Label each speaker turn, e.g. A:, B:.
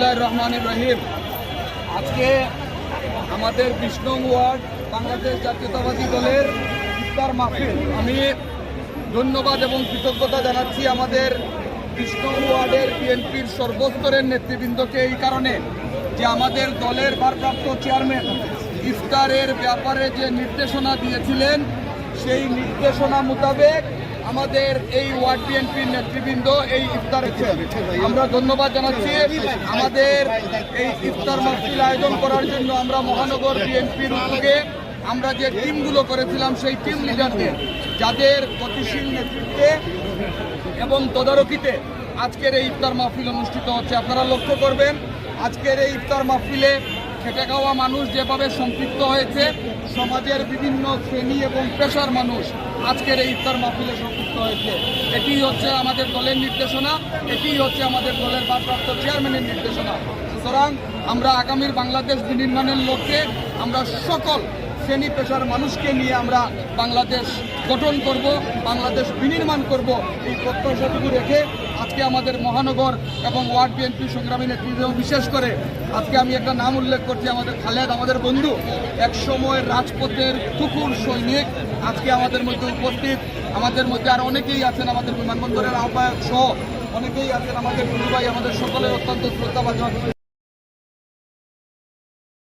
A: বিসমুল্লাহ রহমান রহিম। আজকে আমাদের বিষ্ণু ওয়ার্ড বাংলাদেশ জাতীয়তাবাদী দলের ইফতার মাহফিল। আমি ধন্যবাদ এবং কৃতজ্ঞতা জানাচ্ছি আমাদের বিষ্ণু ওয়ার্ডের বিএনপির সর্বস্তরের নেতৃবৃন্দকে এই কারণে যে আমাদের দলের ভারপ্রাপ্ত চেয়ারম্যান ইফতারের ব্যাপারে যে নির্দেশনা দিয়েছিলেন, সেই নির্দেশনা মোতাবেক আমাদের এই ওয়ার্ড বিএনপির নেতৃবৃন্দ এই ইফতার আমরা ধন্যবাদ জানাচ্ছি। আমাদের এই ইফতার মাহফিল আয়োজন করার জন্য আমরা মহানগর বিএনপির উদ্যোগে আমরা যে টিমগুলো করেছিলাম, সেই টিম লিডারদের, যাদের গতিশীল নেতৃত্বে এবং তদারকিতে আজকের এই ইফতার মাহফিল অনুষ্ঠিত হচ্ছে। আপনারা লক্ষ্য করবেন, আজকের এই ইফতার মাহফিলে খেটে খাওয়া মানুষ যেভাবে সম্পৃক্ত হয়েছে, সমাজের বিভিন্ন শ্রেণি এবং পেশার মানুষ আজকের এই ইফতার মাহফিলে সংযুক্ত হয়েছে। এটি হচ্ছে আমাদের দলের নির্দেশনা, এটি হচ্ছে আমাদের দলের ভারপ্রাপ্ত চেয়ারম্যানের নির্দেশনা। সুতরাং আমরা আগামীর বাংলাদেশ বিনির্মাণের লক্ষ্যে আমরা সকল শ্রেণি পেশার মানুষকে নিয়ে আমরা বাংলাদেশ গঠন করব, বাংলাদেশ বিনির্মাণ করব এই প্রত্যাশাটুকু রেখে আজকে আমাদের মহানগর এবং ওয়ার্ড বিএনপি সংগ্রামী নেতৃত্ব বিশেষ করে আজকে আমি একটা নাম উল্লেখ করছি, আমাদের খালেদ, আমাদের বন্ধু, এক সময় রাজপথের কুকুর সৈনিক, আজকে আমাদের মধ্যে উপস্থিত, আমাদের মধ্যে আর অনেকেই আছেন আমাদের বিমানবন্দরের আহ্বায়ক সহ, অনেকেই আছেন আমাদের বন্ধু ভাই আমাদের সকলে অত্যন্ত শ্রদ্ধা